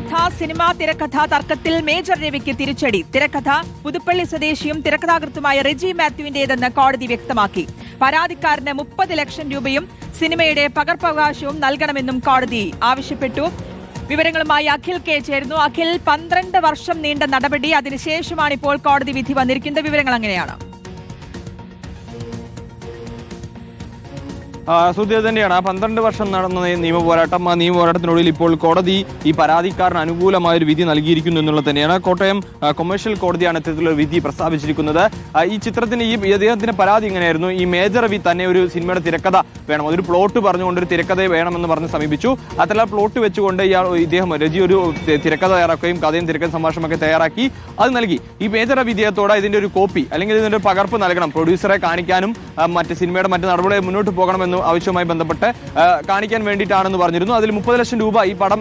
Ayodhya cinema തിരക്കഥ തർക്കത്തിൽ major രവിക്ക് തിരിച്ചടി. തിരക്കഥ പുതുപ്പള്ളി സ്വദേശിയും തിരക്കഥാകൃത്തുമായ റെജി മാത്യുവിന്റേതെന്ന് കോടതി വ്യക്തമാക്കി. പരാതിക്കാരന് മുപ്പത് ലക്ഷം രൂപയും സിനിമയുടെ പകർപ്പവകാശവും നൽകണമെന്നും കോടതി ആവശ്യപ്പെട്ടു. വിവരങ്ങളുമായി അഖിൽ കെ ചേരുന്നു. അഖിൽ പന്ത്രണ്ട് വർഷം നീണ്ട നടപടി. അതിനുശേഷമാണ് ഇപ്പോൾ കോടതി വിധി വന്നിരിക്കുന്നത്. വിവരങ്ങൾ അങ്ങനെയാണ്. സുധീർ തന്നെയാണ്. ആ പന്ത്രണ്ട് വർഷം നടന്ന നിയമ പോരാട്ടം ആ നിയമ പോരാട്ടത്തിനൊടുവിൽ ഇപ്പോൾ കോടതി ഈ പരാതിക്കാരന് അനുകൂലമായ ഒരു വിധി നൽകിയിരിക്കുന്നു എന്നുള്ളത് തന്നെയാണ്. കോട്ടയം കൊമേഴ്ഷ്യൽ കോടതിയാണ് ഇത്തരത്തിലുള്ള വിധി പ്രസ്താവിച്ചിരിക്കുന്നത്. ഈ ചിത്രത്തിന് ഈ അദ്ദേഹത്തിന്റെ പരാതി ഇങ്ങനെയായിരുന്നു ഈ മേജർ വി തന്നെ ഒരു സിനിമയുടെ തിരക്കഥ വേണം. അതൊരു പ്ലോട്ട് പറഞ്ഞുകൊണ്ട് ഒരു തിരക്കഥ വേണമെന്ന് പറഞ്ഞ് സമീപിച്ചു. അത്തരം പ്ലോട്ട് വെച്ചുകൊണ്ട് ഇയാൾ ഇദ്ദേഹം രജി ഒരു തിരക്കഥ തയ്യാറാക്കുകയും കഥയും തിരക്കഥ സംഭാഷണമൊക്കെ തയ്യാറാക്കി. അത് നൽകി. ഈ മേജർ വി ഇദ്ദേഹത്തോടെ ഇതിന്റെ ഒരു കോപ്പി അല്ലെങ്കിൽ ഇതിന്റെ ഒരു പകർപ്പ് നൽകണം. പ്രൊഡ്യൂസറെ കാണിക്കാനും മറ്റ് സിനിമയുടെ മറ്റ് നടപടികൾ മുന്നോട്ട് പോകണമെന്ന് ആവശ്യവുമായി ബന്ധപ്പെട്ട് കാണിക്കാൻ വേണ്ടിയിട്ടാണെന്ന് പറഞ്ഞിരുന്നു. അതിൽ മുപ്പത് ലക്ഷം രൂപ ഈ പടം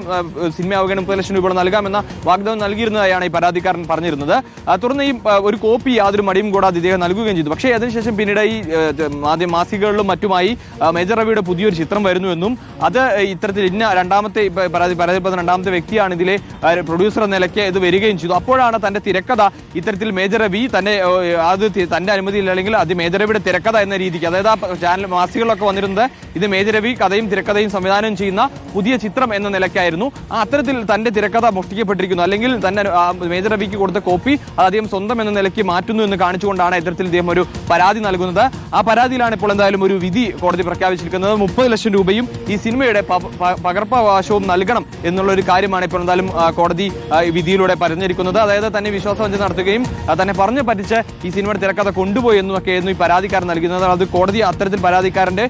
സിനിമ സിനിമയാവുകയാണ് മുപ്പത് ലക്ഷം രൂപ നൽകാമെന്ന വാഗ്ദാനം നൽകിയിരുന്നതായാണ് ഈ പരാതിക്കാരൻ പറഞ്ഞിരുന്നത്. തുടർന്ന് ഈ ഒരു കോപ്പി യാതൊരു മടിയും കൂടാതെ ഇദ്ദേഹം നൽകുകയും ചെയ്തു. പക്ഷേ അതിനുശേഷം പിന്നീട് ഈ ആ, മാധ്യമ മാസികകളിലും മറ്റുമായി മേജർ റവിയുടെ പുതിയൊരു ചിത്രം വരുന്നുവെന്നും അത് ഇത്തരത്തിൽ ഇന്ന രണ്ടാമത്തെ പരാതി പരാതിപ്പെടുന്ന രണ്ടാമത്തെ വ്യക്തിയാണ് ഇതിലെ പ്രൊഡ്യൂസർ എന്ന നിലയ്ക്ക് ഇത് വരികയും ചെയ്തു. അപ്പോഴാണ് തന്റെ തിരക്കഥ ഇത്തരത്തിൽ മേജർ റവി തന്നെ അത് തന്റെ അനുമതിയില്ല അല്ലെങ്കിൽ അത് മേജർ റവിയുടെ തിരക്കഥ എന്ന രീതിക്ക് അതായത് ആ ചാനൽ മാസികകളിലൊക്കെ വന്നിരുന്നത് ഇത് മേജരവി കഥയും തിരക്കഥയും സംവിധാനം ചെയ്യുന്ന പുതിയ ചിത്രം എന്ന നിലയ്ക്കായിരുന്നു. ആ അത്തരത്തിൽ തന്റെ തിരക്കഥ മോഷ്ടിക്കപ്പെട്ടിരിക്കുന്നു. അല്ലെങ്കിൽ തന്നെ മേജരവിക്ക് കൊടുത്ത കോപ്പി അത് അദ്ദേഹം സ്വന്തം എന്ന നിലയ്ക്ക് മാറ്റുന്നു എന്ന് കാണിച്ചുകൊണ്ടാണ് ഇത്തരത്തിൽ ഇദ്ദേഹം ഒരു പരാതി നൽകുന്നത്. ആ പരാതിയിലാണ് ഇപ്പോൾ എന്തായാലും ഒരു വിധി കോടതി പ്രഖ്യാപിച്ചിരിക്കുന്നത്. മുപ്പത് ലക്ഷം രൂപയും ഈ സിനിമയുടെ പകർപ്പവകാശവും നൽകണം എന്നുള്ള ഒരു കാര്യമാണ് ഇപ്പോൾ എന്തായാലും കോടതി വിധിയിലൂടെ പറഞ്ഞിരിക്കുന്നത്. അതായത് തന്നെ വിശ്വാസവഞ്ചന നടത്തുകയും തന്നെ പറഞ്ഞു പറ്റിച്ച് ഈ സിനിമയുടെ തിരക്കഥ കൊണ്ടുപോയി എന്നൊക്കെയായിരുന്നു ഈ പരാതിക്കാരൻ നൽകുന്നത് അത് കോടതി അത്തരത്തിൽ പരാതിക്കാരന്റെ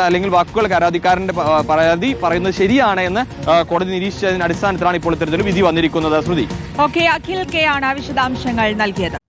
അല്ലെങ്കിൽ വാക്കുകൾ പരാതിക്കാരന്റെ പ- പരാതി പറയുന്നത് ശരിയാണ് എന്ന് കോടതി നിരീക്ഷിച്ചതിന്റെ അടിസ്ഥാനത്തിലാണ് ഇപ്പോൾ ഇത്തരത്തിലൊരു വിധി വന്നിരിക്കുന്നത്. ശ്രുതി. ഓക്കെ അഖിൽ കെ ആണ് വിശദാംശങ്ങൾ നൽകിയത്.